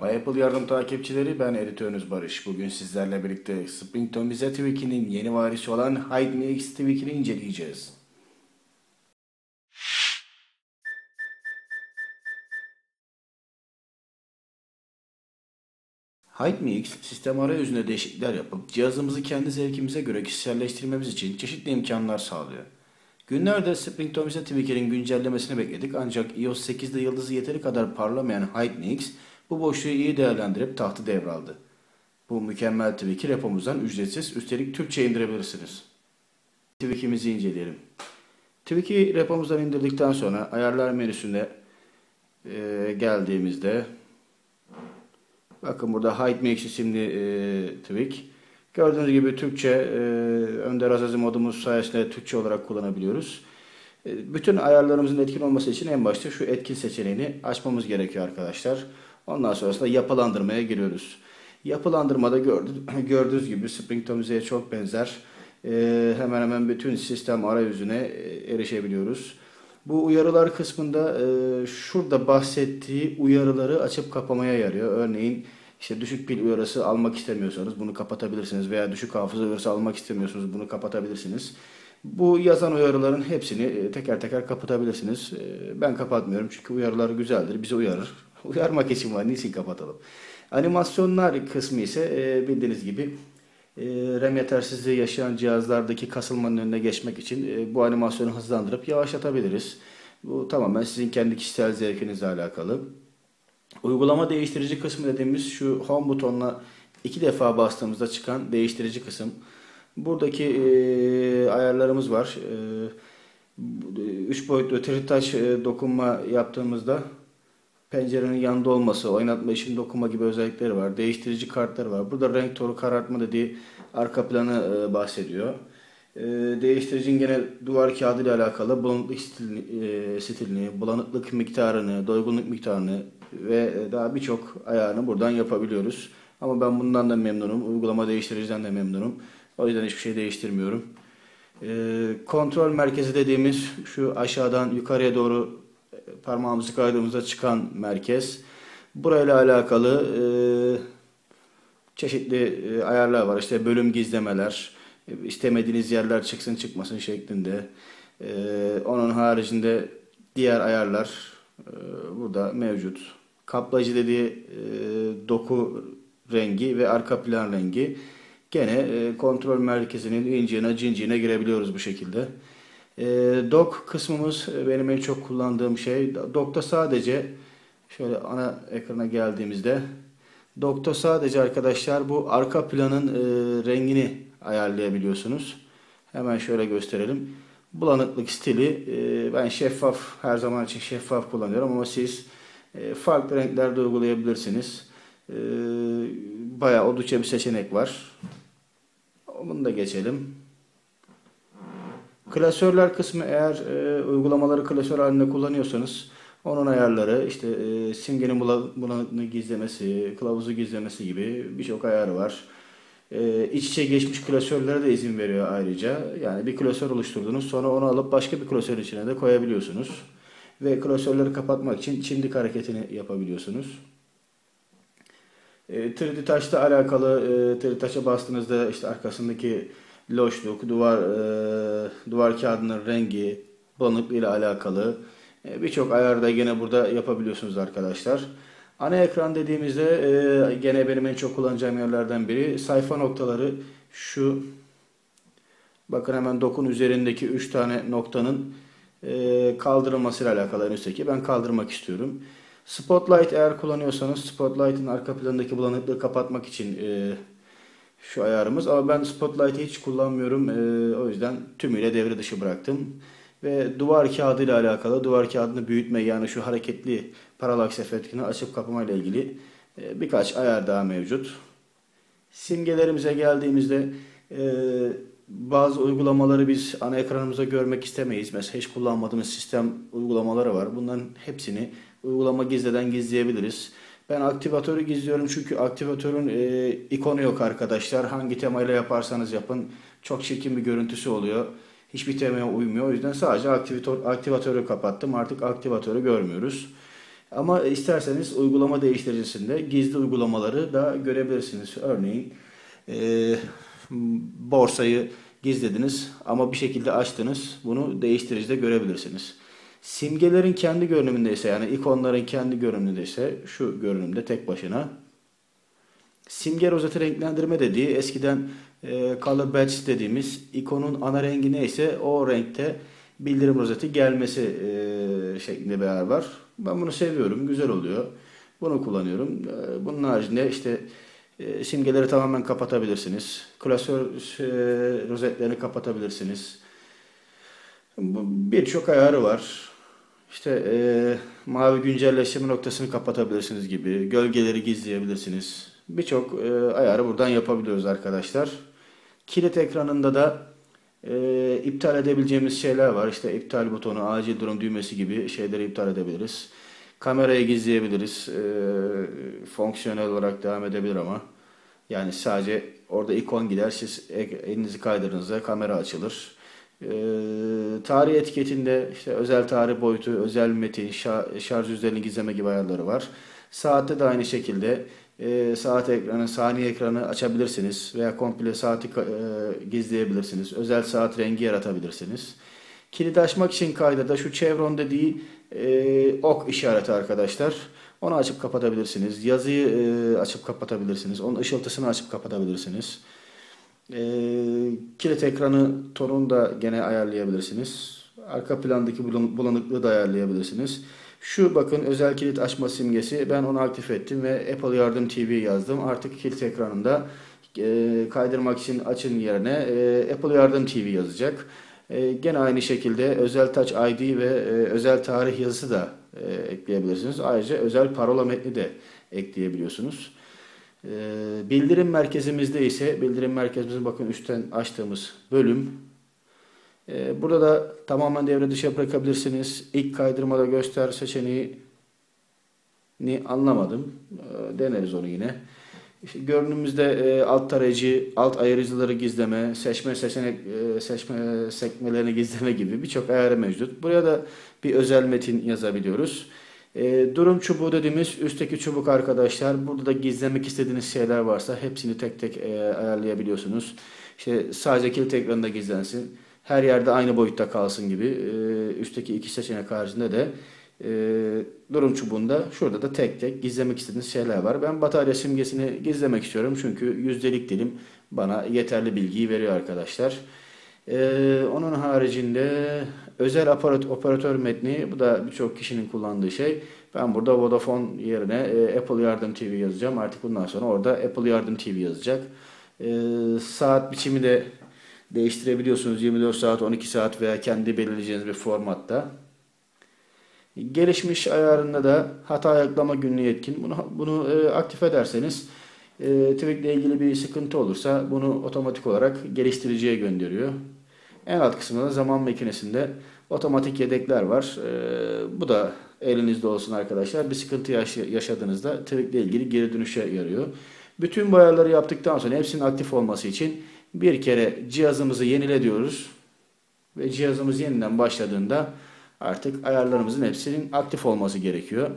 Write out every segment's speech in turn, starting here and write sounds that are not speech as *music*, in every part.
Merhaba Apple Yardım takipçileri ben editörünüz Barış. Bugün sizlerle birlikte Springton Bize TV2'nin yeni varisi olan HideMix TV2'ni inceleyeceğiz. HideMix sistem arayüzünde değişiklikler yapıp cihazımızı kendi zevkimize göre kişiselleştirmemiz için çeşitli imkanlar sağlıyor. Günlerde Springton Bize TV2'nin güncellemesini bekledik ancak iOS 8'de yıldızı yeteri kadar parlamayan HideMix bu boşluğu iyi değerlendirip tahtı devraldı. Bu mükemmel Twiki repomuzdan ücretsiz üstelik Türkçe indirebilirsiniz. Twiki'mizi inceleyelim. Twiki repomuzdan indirdikten sonra ayarlar menüsünde e, geldiğimizde bakın burada Hide Mix isimli e, Twik. Gördüğünüz gibi Türkçe e, Önder Azazi modumuz sayesinde Türkçe olarak kullanabiliyoruz. E, bütün ayarlarımızın etkin olması için en başta şu etkin seçeneğini açmamız gerekiyor arkadaşlar. Ondan sonrasında yapılandırmaya giriyoruz. Yapılandırmada *clears throat* gördüğünüz gibi Springton Müze'ye çok benzer. Ee, hemen hemen bütün sistem arayüzüne e, erişebiliyoruz. Bu uyarılar kısmında e, şurada bahsettiği uyarıları açıp kapamaya yarıyor. Örneğin işte düşük pil uyarısı almak istemiyorsanız bunu kapatabilirsiniz veya düşük hafıza uyarısı almak istemiyorsanız bunu kapatabilirsiniz. Bu yazan uyarıların hepsini e, teker teker kapatabilirsiniz. Ben kapatmıyorum çünkü uyarılar güzeldir, bizi uyarır. *laughs* Uyarmak için var. Niçin kapatalım? Animasyonlar kısmı ise e, bildiğiniz gibi e, RAM yetersizliği yaşayan cihazlardaki kasılmanın önüne geçmek için e, bu animasyonu hızlandırıp yavaşlatabiliriz. Bu tamamen sizin kendi kişisel zevkinizle alakalı. Uygulama değiştirici kısmı dediğimiz şu home butonuna iki defa bastığımızda çıkan değiştirici kısım. Buradaki e, ayarlarımız var. E, üç boyutlu öteri taş e, dokunma yaptığımızda pencerenin yanında olması, oynatma işin dokunma gibi özellikleri var. Değiştirici kartlar var. Burada renk toru karartma dediği arka planı e, bahsediyor. E, değiştiricinin gene duvar kağıdı ile alakalı bulanıklık stilini, e, stilini, bulanıklık miktarını, doygunluk miktarını ve daha birçok ayarını buradan yapabiliyoruz. Ama ben bundan da memnunum. Uygulama değiştiriciden de memnunum. O yüzden hiçbir şey değiştirmiyorum. E, kontrol merkezi dediğimiz şu aşağıdan yukarıya doğru parmağımızı kaydığımızda çıkan merkez. Burayla alakalı e, çeşitli e, ayarlar var. İşte bölüm gizlemeler, e, istemediğiniz yerler çıksın çıkmasın şeklinde. E, onun haricinde diğer ayarlar e, burada mevcut. Kaplayıcı dediği e, doku rengi ve arka plan rengi. Gene e, kontrol merkezinin inciğine cinciğine girebiliyoruz bu şekilde. E, dock kısmımız benim en çok kullandığım şey. Dock'ta sadece şöyle ana ekrana geldiğimizde Dock'ta sadece arkadaşlar bu arka planın e, rengini ayarlayabiliyorsunuz. Hemen şöyle gösterelim. Bulanıklık stili e, ben şeffaf her zaman için şeffaf kullanıyorum ama siz e, farklı renklerde uygulayabilirsiniz. E, bayağı oldukça bir seçenek var. Bunu da geçelim. Klasörler kısmı eğer e, uygulamaları klasör halinde kullanıyorsanız onun ayarları işte e, simgenin bulanıklığını gizlemesi, kılavuzu gizlemesi gibi birçok ayarı var. E, iç içe geçmiş klasörlere de izin veriyor ayrıca. Yani bir klasör oluşturdunuz sonra onu alıp başka bir klasör içine de koyabiliyorsunuz. Ve klasörleri kapatmak için çimdik hareketini yapabiliyorsunuz. E, 3D Touch'la alakalı e, 3D Touch'a bastığınızda işte arkasındaki loşluk, duvar e, duvar kağıdının rengi, bulanıklığı ile alakalı e, birçok ayarda gene burada yapabiliyorsunuz arkadaşlar. Ana ekran dediğimizde e, gene benim en çok kullanacağım yerlerden biri sayfa noktaları şu bakın hemen dokun üzerindeki 3 tane noktanın e, kaldırılması ile alakalı en üstteki ben kaldırmak istiyorum. Spotlight eğer kullanıyorsanız Spotlight'ın arka planındaki bulanıklığı kapatmak için e, şu ayarımız. Ama ben Spotlight'ı hiç kullanmıyorum. E, o yüzden tümüyle devre dışı bıraktım. Ve duvar kağıdı ile alakalı duvar kağıdını büyütme yani şu hareketli paralaks efektini açıp kapama ile ilgili e, birkaç ayar daha mevcut. Simgelerimize geldiğimizde e, bazı uygulamaları biz ana ekranımıza görmek istemeyiz. Mesela hiç kullanmadığımız sistem uygulamaları var. Bunların hepsini uygulama gizleden gizleyebiliriz. Ben aktivatörü gizliyorum çünkü aktivatörün e, ikonu yok arkadaşlar. Hangi temayla yaparsanız yapın çok çirkin bir görüntüsü oluyor. Hiçbir temaya uymuyor. O yüzden sadece aktivatör, aktivatörü kapattım. Artık aktivatörü görmüyoruz. Ama isterseniz uygulama değiştiricisinde gizli uygulamaları da görebilirsiniz. Örneğin e, borsayı gizlediniz ama bir şekilde açtınız. Bunu değiştiricide görebilirsiniz. Simgelerin kendi görünümündeyse yani ikonların kendi görünümündeyse şu görünümde tek başına. Simge rozeti renklendirme dediği eskiden e, color badge dediğimiz ikonun ana rengi neyse o renkte bildirim rozeti gelmesi e, şeklinde bir ayar var. Ben bunu seviyorum. Güzel oluyor. Bunu kullanıyorum. E, bunun haricinde işte e, simgeleri tamamen kapatabilirsiniz. Klasör e, rozetlerini kapatabilirsiniz. Birçok ayarı var. İşte e, mavi güncelleştirme noktasını kapatabilirsiniz gibi. Gölgeleri gizleyebilirsiniz. Birçok e, ayarı buradan yapabiliyoruz arkadaşlar. Kilit ekranında da e, iptal edebileceğimiz şeyler var. İşte iptal butonu, acil durum düğmesi gibi şeyleri iptal edebiliriz. Kamerayı gizleyebiliriz. E, fonksiyonel olarak devam edebilir ama. Yani sadece orada ikon gider. Siz elinizi kaydırdığınızda kamera açılır. E, tarih etiketinde işte özel tarih boyutu, özel metin, şarj üzerine gizleme gibi ayarları var. Saatte de aynı şekilde e, saat ekranı, saniye ekranı açabilirsiniz veya komple saati e, gizleyebilirsiniz. Özel saat rengi yaratabilirsiniz. Kilit açmak için kayda da şu chevron dediği e, ok işareti arkadaşlar. Onu açıp kapatabilirsiniz. Yazıyı e, açıp kapatabilirsiniz. Onun ışıltısını açıp kapatabilirsiniz. E, kilit ekranı tonunu da gene ayarlayabilirsiniz. Arka plandaki bulanıklığı da ayarlayabilirsiniz. Şu bakın özel kilit açma simgesi. Ben onu aktif ettim ve Apple Yardım TV yazdım. Artık kilit ekranında e, kaydırmak için açın yerine e, Apple Yardım TV yazacak. E, gene aynı şekilde özel Touch ID ve e, özel tarih yazısı da e, ekleyebilirsiniz. Ayrıca özel parola metni de ekleyebiliyorsunuz. E, bildirim merkezimizde ise bildirim merkezimizin bakın üstten açtığımız bölüm ee, burada da tamamen devre dışı bırakabilirsiniz. İlk kaydırmada göster seçeneği ni anlamadım. Ee, deneriz onu yine. İşte görünümüzde e, alt tarayıcı, alt ayırıcıları gizleme, seçme seçenek e, seçme sekmelerini gizleme gibi birçok ayarı mevcut. Buraya da bir özel metin yazabiliyoruz. E, durum çubuğu dediğimiz üstteki çubuk arkadaşlar. Burada da gizlemek istediğiniz şeyler varsa hepsini tek tek e, ayarlayabiliyorsunuz. İşte sadece kilit ekranında gizlensin her yerde aynı boyutta kalsın gibi e, üstteki iki seçenek haricinde de e, durum çubuğunda şurada da tek tek gizlemek istediğiniz şeyler var. Ben batarya simgesini gizlemek istiyorum çünkü yüzdelik dilim bana yeterli bilgiyi veriyor arkadaşlar. E, onun haricinde özel aparat, operatör metni bu da birçok kişinin kullandığı şey. Ben burada Vodafone yerine e, Apple Yardım TV yazacağım. Artık bundan sonra orada Apple Yardım TV yazacak. E, saat biçimi de değiştirebiliyorsunuz 24 saat, 12 saat veya kendi belirleyeceğiniz bir formatta. Gelişmiş ayarında da hata ayaklama günlüğü etkin. Bunu, bunu e, aktif ederseniz e, ile ilgili bir sıkıntı olursa bunu otomatik olarak geliştiriciye gönderiyor. En alt kısmında zaman makinesinde otomatik yedekler var. E, bu da elinizde olsun arkadaşlar. Bir sıkıntı yaş yaşadığınızda Twig ile ilgili geri dönüşe yarıyor. Bütün bu ayarları yaptıktan sonra hepsinin aktif olması için bir kere cihazımızı yenile diyoruz. Ve cihazımız yeniden başladığında artık ayarlarımızın hepsinin aktif olması gerekiyor.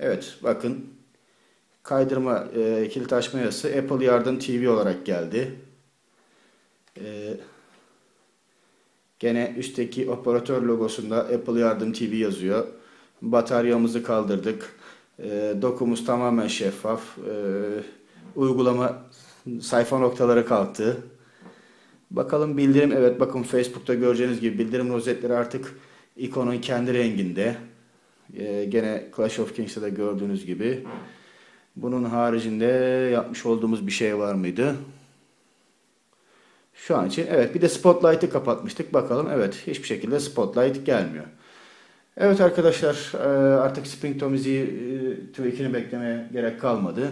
Evet bakın kaydırma e, kilit açma yazısı Apple Yardım TV olarak geldi. E, gene üstteki operatör logosunda Apple Yardım TV yazıyor. Bataryamızı kaldırdık. E, dokumuz tamamen şeffaf. E, uygulama sayfa noktaları kalktı. Bakalım bildirim evet bakın Facebook'ta göreceğiniz gibi bildirim rozetleri artık ikonun kendi renginde. Ee, gene Clash of Kings'te de gördüğünüz gibi. Bunun haricinde yapmış olduğumuz bir şey var mıydı? Şu an için evet bir de Spotlight'ı kapatmıştık. Bakalım evet hiçbir şekilde Spotlight gelmiyor. Evet arkadaşlar e, artık Spring müziği e, tweakini beklemeye gerek kalmadı.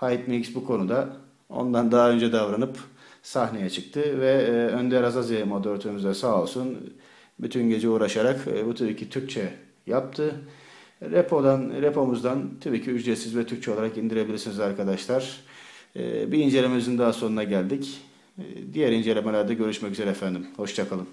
Hyde Mix bu konuda ondan daha önce davranıp sahneye çıktı ve e, Önder Azazi moderatörümüz de sağ olsun bütün gece uğraşarak bu tabii ki Türkçe yaptı. Repodan, repomuzdan tabii ki ücretsiz ve Türkçe olarak indirebilirsiniz arkadaşlar. E, bir incelememizin daha sonuna geldik. E, diğer incelemelerde görüşmek üzere efendim. Hoşçakalın.